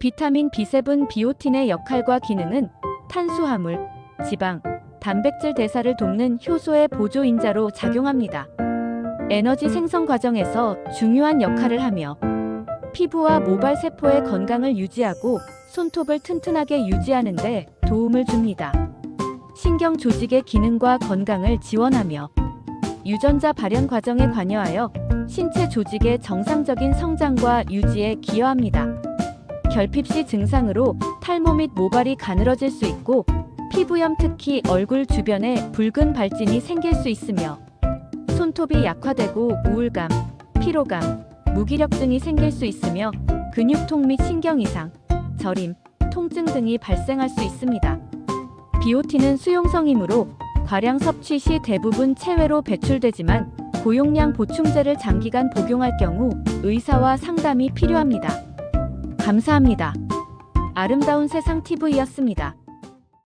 비타민 B7 비오틴의 역할과 기능은 탄수화물, 지방, 단백질 대사를 돕는 효소의 보조인자로 작용합니다. 에너지 생성 과정에서 중요한 역할을 하며 피부와 모발 세포의 건강을 유지하고 손톱을 튼튼하게 유지하는 데 도움을 줍니다. 신경 조직의 기능과 건강을 지원하며 유전자 발현 과정에 관여하여 신체 조직의 정상적인 성장과 유지에 기여합니다. 결핍 시 증상으로 탈모 및 모발이 가늘어질 수 있고 피부염 특히 얼굴 주변에 붉은 발진이 생길 수 있으며 손톱이 약화되고 우울감, 피로감, 무기력증이 생길 수 있으며 근육통 및 신경 이상, 저림, 통증 등이 발생할 수 있습니다. 비오틴은 수용성이므로 과량 섭취 시 대부분 체외로 배출되지만 고용량 보충제를 장기간 복용할 경우 의사와 상담이 필요합니다. 감사합니다. 아름다운 세상 TV였습니다.